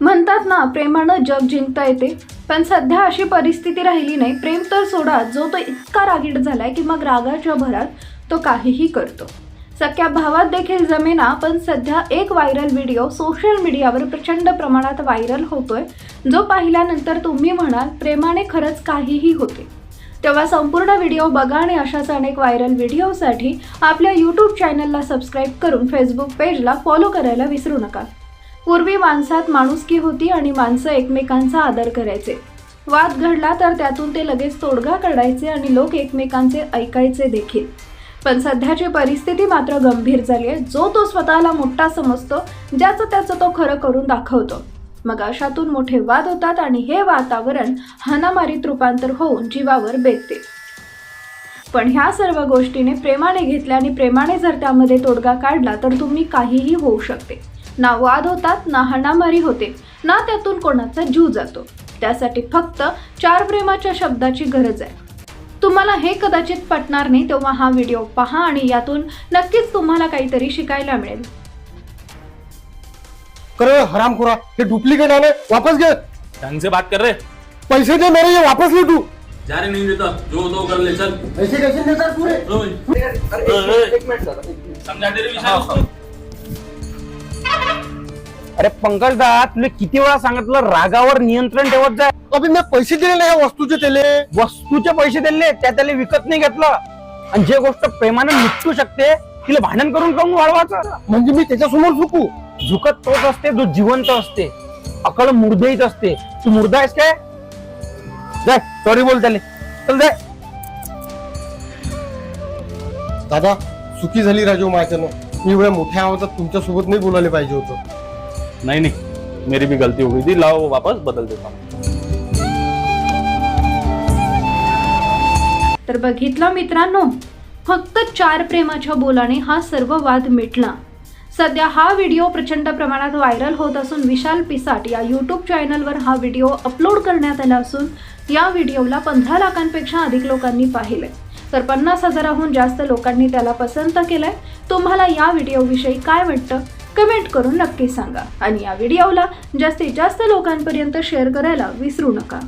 म्हणतात ना प्रेमानं जग जिंकता येते. पण सध्या अशी परिस्थिती राहिली नाही. प्रेम तर सोडा जो तो इतका रागीट झालाय की मग रागाच्या भरात तो काहीही करतो. सख्या भावात देखील जमेना पण सध्या एक व्हायरल व्हिडिओ सोशल मीडियावर प्रचंड प्रमाणात व्हायरल होतोय जो पाहिल्यानंतर तुम्ही म्हणाल प्रेमाने खरंच काहीही होते. तेव्हा संपूर्ण व्हिडिओ बघा आणि अशाच अनेक व्हायरल व्हिडिओसाठी आपल्या यूट्यूब चॅनलला सबस्क्राईब करून फेसबुक पेजला फॉलो करायला विसरू नका. पूर्वी माणसात माणुसकी होती आणि माणसं एकमेकांचा आदर करायचे. वाद घडला तर त्यातून ते लगेच तोडगा काढायचे आणि लोक एकमेकांचे ऐकायचे देखील. पण सध्याची परिस्थिती मात्र गंभीर झाली आहे. जो तो स्वतःला मोठा समजतो ज्याचं त्याचं तो खरं करून दाखवतो. मग अशातून मोठे वाद होतात आणि हे वातावरण हानामारीत रूपांतर होऊन जीवावर बेतते. पण ह्या सर्व गोष्टीने प्रेमाने घेतल्या आणि प्रेमाने जर त्यामध्ये तोडगा काढला तर तुम्ही काहीही होऊ शकते. ना वाद होतात ना हाणामारी होते ना त्यातून कोणाचा जीव जातो. त्यासाठी फक्त चार प्रेमाच्या शब्दाची गरज आहे. तुम्हाला हे कदाचित पटणार नाही तेव्हा हा व्हिडिओ पहा आणि यातून नक्कीच तुम्हाला काहीतरी शिकायला मिळेल. करे हराम खुरा. ये डुप्लीकेट आले वापस घे. ढंग से बात कर रहे पैसे दे मेरे ये वापस ले तू. जा रहे नहीं देता. जो तो कर ले चल. पैसे कैसे देता तू रे ओए, समझा दे रे विशाल. उसको. अरे पंकज दा तुला किती वेळा सांगितलं रागावर नियंत्रण ठेवत जाय अभी मैं पैसे दिले नाही या वस्तूचे तेले वस्तूचे पैसे दिले त्या त्याला विकत नाही घेतलं. आणि जे गोष्ट प्रेमानं निपटू शकते तिला भांडण करून काऊन वाढवायचं? म्हणजे मी त्याच्यासमोर चुकू झुकत तोच असते जो जिवंत असते. अकल मुर्देच असते. तू मुर्दा आहेस काय? जाय सॉरी बोल त्याले. चल जाय दादा चुकी झाली राजू माझ्यानं. मी एवढ्या मोठ्या आवाजात तुमच्यासोबत नाही बोलायला पाहिजे होतं. नहीं नहीं मेरी भी गलती हो गई थी लाओ वापस बदल देता हूँ। तर बघितलं मित्रांनो फक्त चार प्रेमाच्या बोलाने हा सर्व वाद मिटला. सध्या हा व्हिडिओ प्रचंड प्रमाणात व्हायरल होत असून विशाल पिसाट या यूट्यूब चॅनलवर हा व्हिडिओ अपलोड करण्यात आला असून या व्हिडिओला पंधरा लाखांपेक्षा अधिक लोकांनी पाहिले. तर पन्नास हजाराहून जास्त लोकांनी त्याला पसंत केलंय. तुम्हाला या व्हिडिओविषयी काय वाटतं? कमेंट करून नक्की सांगा. आणि या व्हिडिओला जास्तीत जास्त लोकांपर्यंत शेअर करायला विसरू नका.